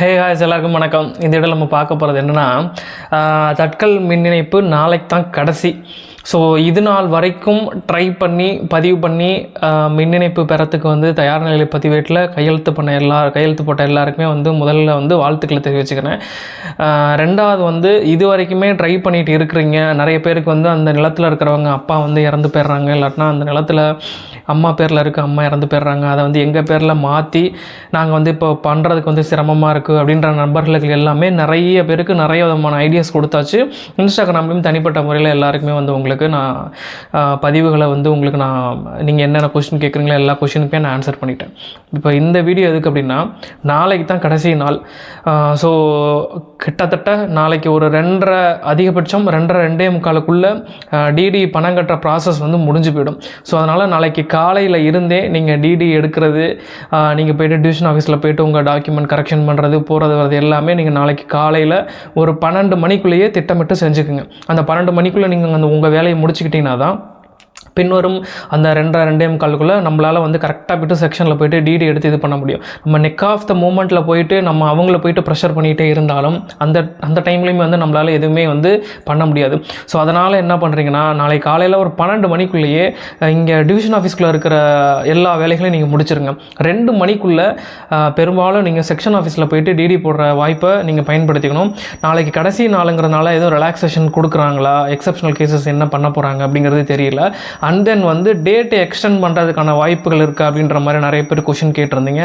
ஹே ஹாய்ஸ் எல்லாருக்கும் வணக்கம். இந்த இடம் நம்ம பார்க்க போகிறது என்னென்னா தட்கல் மின் இணைப்பு நாளைக்கு தான் கடைசி. ஸோ இது நாள் வரைக்கும் ட்ரை பண்ணி பதிவு பண்ணி மின் இணைப்பு பெறத்துக்கு வந்து தயார் நிலை பதிவேட்டில் கையெழுத்து பண்ண எல்லா கையெழுத்து போட்ட எல்லாருக்குமே வந்து முதல்ல வந்து வாழ்த்துக்களை தெரிவிச்சுக்கிறேன். ரெண்டாவது வந்து இது வரைக்குமே ட்ரை பண்ணிட்டு இருக்கிறீங்க. நிறைய பேருக்கு வந்து அந்த நிலத்தில் இருக்கிறவங்க அப்பா வந்து இறந்து போயிடுறாங்க. இல்லாட்டினா அந்த நிலத்தில் அம்மா பேரில் இருக்க அம்மா இறந்து போயிடுறாங்க. அதை வந்து எங்கள் பேரில் மாற்றி நாங்கள் வந்து இப்போ பண்ணுறதுக்கு வந்து சிரமமாக இருக்குது அப்படின்ற நண்பர்களுக்கு எல்லாமே நிறைய பேருக்கு நிறைய விதமான ஐடியாஸ் கொடுத்தாச்சு. இன்ஸ்டாகிராம்லேயும் தனிப்பட்ட முறையில் எல்லாருக்குமே வந்து உங்களுக்கு நான் பதிவுகளை வந்து உங்களுக்கு நான் நீங்கள் என்னென்ன கொஷின் கேட்குறீங்களோ எல்லா கொஷினுக்குமே நான் ஆன்சர் பண்ணிட்டேன். இப்போ இந்த வீடியோ எதுக்கு அப்படின்னா நாளைக்கு தான் கடைசி நாள். ஸோ கிட்டத்தட்ட நாளைக்கு ஒரு ரெண்டரை அதிகபட்சம் ரெண்டரை ரெண்டே முக்காலுக்குள்ளே டிடி பணம் கட்டுற ப்ராசஸ் வந்து முடிஞ்சு போயிடும். ஸோ அதனால் நாளைக்கு காலையில் இருந்தே நீங்கள் டிடி எடுக்கிறது நீங்கள் போயிட்டு டிவிஷன் ஆஃபீஸில் போயிட்டு உங்கள் டாக்குமெண்ட் கரெக்ஷன் பண்ணுறது போகிறது வர்றது எல்லாமே நீங்கள் நாளைக்கு காலையில் ஒரு பன்னெண்டு மணிக்குள்ளேயே திட்டமிட்டு செஞ்சுக்குங்க. அந்த பன்னெண்டு மணிக்குள்ளே நீங்கள் அந்த உங்கள் வேலையை முடிச்சுக்கிட்டிங்கன்னா தான் பின்வரும் அந்த ரெண்டரை ரெண்டே முக்காலுக்குள்ளே நம்மளால் வந்து கரெக்டாக போய்ட்டு செக்ஷனில் போயிட்டு டிடி எடுத்து இது பண்ண முடியும். நம்ம நெக் ஆஃப் த மூமெண்ட்டில் போயிட்டு நம்ம அவங்கள போயிட்டு ப்ரெஷர் பண்ணிகிட்டே இருந்தாலும் அந்த அந்த டைம்லேயுமே வந்து நம்மளால் எதுவுமே வந்து பண்ண முடியாது. ஸோ அதனால் என்ன பண்ணுறீங்கன்னா நாளைக்கு காலையில் ஒரு பன்னெண்டு மணிக்குள்ளேயே இங்கே டிவிஷன் ஆஃபீஸ்க்குள்ளே இருக்கிற எல்லா வேலைகளையும் நீங்கள் முடிச்சிருங்க. ரெண்டு மணிக்குள்ளே பெரும்பாலும் நீங்கள் செக்ஷன் ஆஃபீஸில் போயிட்டு டிடி போடுற வாய்ப்பை நீங்கள் பயன்படுத்திக்கணும். நாளைக்கு கடைசி நாளுங்கிறதுனால ஏதோ ரிலாக்ஸேஷன் கொடுக்குறாங்களா? எக்ஸப்ஷனல் கேசஸ் என்ன பண்ண போகிறாங்க அப்படிங்கிறது தெரியல. அண்ட் தென் வந்து டேட்டை எக்ஸ்டெண்ட் பண்ணுறதுக்கான வாய்ப்புகள் இருக்குது அப்படின்ற மாதிரி நிறைய பேர் கொஷின் கேட்டிருந்தீங்க.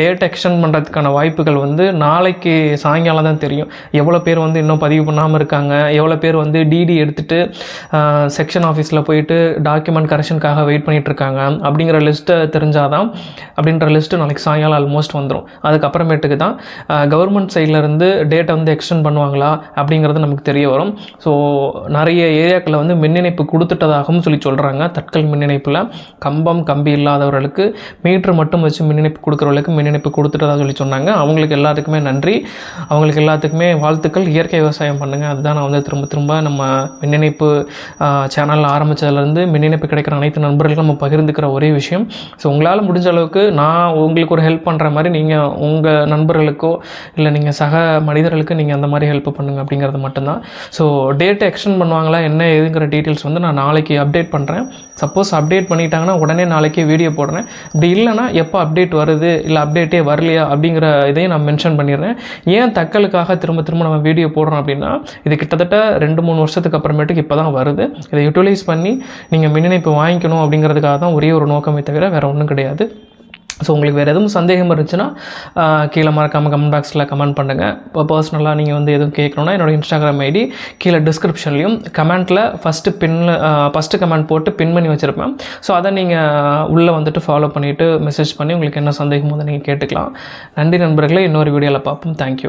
டேட் எக்ஸ்டெண்ட் பண்ணுறதுக்கான வாய்ப்புகள் வந்து நாளைக்கு சாயங்காலம் தான் தெரியும். எவ்வளோ பேர் வந்து இன்னும் பதிவு பண்ணாமல் இருக்காங்க? எவ்வளோ பேர் வந்து டிடி எடுத்துகிட்டு செக்ஷன் ஆஃபீஸில் போயிட்டு டாக்குமெண்ட் கரெக்ஷனுக்காக வெயிட் பண்ணிகிட்ருக்காங்க இருக்காங்க. அப்படிங்கிற லிஸ்ட்டை தெரிஞ்சாதான் அப்படின்ற லிஸ்ட்டு நாளைக்கு சாயங்காலம் ஆல்மோஸ்ட் வந்துடும் அதுக்கப்புறமேட்டுக்கு தான் கவர்மெண்ட் சைட்லேருந்து டேட்டை வந்து எக்ஸ்டெண்ட் பண்ணுவாங்களா அப்படிங்கிறது நமக்கு தெரிய வரும். ஸோ நிறைய ஏரியாக்களில் வந்து மின் இணைப்பு கொடுத்துட்டதாகவும் சொல்லி சொல்கிறாங்க தட்கல் மின் இணைப்பில் கம்பம் கம்பி இல்லாதவர்களுக்கு மீட்ரு மட்டும் வச்சு மின் இணைப்பு கொடுக்குறவர்களுக்கு மின் இணைப்பு கொடுத்துட்டதா சொல்லி சொன்னாங்க. அவங்களுக்கு எல்லாத்துக்குமே நன்றி. அவங்களுக்கு எல்லாத்துக்குமே வாழ்த்துக்கள். இயற்கை விவசாயம் பண்ணுங்கள் அதுதான் நான் வந்து திரும்ப திரும்ப நம்ம மின் இணைப்பு சேனல் ஆரம்பித்ததுலேருந்து மின் இணைப்பு கிடைக்கிற அனைத்து நண்பர்களும் நம்ம பகிர்ந்துக்கிற ஒரே விஷயம். ஸோ உங்களால் முடிஞ்ச அளவுக்கு நான் உங்களுக்கு ஒரு ஹெல்ப் பண்ணுற மாதிரி நீங்கள் உங்கள் நண்பர்களுக்கோ இல்லை நீங்கள் சக மனிதர்களுக்கு நீங்கள் அந்த மாதிரி ஹெல்ப் பண்ணுங்க அப்படிங்கிறது மட்டும்தான். ஸோ டேட்டை எக்ஸ்டெண்ட் பண்ணுவாங்களா? என்ன ஏதுங்கிற டீட்டெயில்ஸ் வந்து நான் நாளைக்கு அப்டேட் பண்ணுறேன் சப்போஸ் அப்டேட் பண்ணிட்டாங்கன்னா உடனே நாளைக்கே வீடியோ போடுறேன். இப்படி இல்லைன்னா எப்போ அப்டேட் வருது? இல்லை அப்டேட்டே வரலையா? அப்படிங்கிற இதையும் நான் மென்ஷன் பண்ணிடுறேன். ஏன் தக்கலுக்காக திரும்ப திரும்ப நம்ம வீடியோ போடுறோம் அப்படின்னா இது கிட்டத்தட்ட ரெண்டு மூணு வருஷத்துக்கு அப்புறமேட்டுக்கு இப்போ தான் வருது. இதை யூட்டிலைஸ் பண்ணி நீங்கள் மின் இணைப்பு வாங்கிக்கணும் அப்படிங்கிறதுக்காக தான் ஒரே ஒரு நோக்கமே தவிர வேறு ஒன்றும் கிடையாது. ஸோ உங்களுக்கு வேறு எதுவும் சந்தேகம் இருந்துச்சுன்னா கீழே மறக்காமல் கமெண்ட் பாக்ஸில் கமெண்ட் பண்ணுங்கள் இப்போ பர்சனலாக நீங்கள் வந்து எதுவும் கேட்கணுன்னா என்னோடய இன்ஸ்டாகிராம் ஐடி கீழே டிஸ்கிரிப்ஷன்லையும் கமெண்ட்டில் ஃபஸ்ட்டு பின்னில் ஃபஸ்ட்டு கமெண்ட் போட்டு பின் பண்ணி வச்சுருப்பேன். ஸோ அதை நீங்கள் உள்ளே வந்துட்டு ஃபாலோ பண்ணிவிட்டு மெசேஜ் பண்ணி உங்களுக்கு என்ன சந்தேகமோ அதை நீங்கள் கேட்டுக்கலாம். நன்றி நண்பர்களே இன்னொரு வீடியோவில் பார்ப்போம். தேங்க்யூ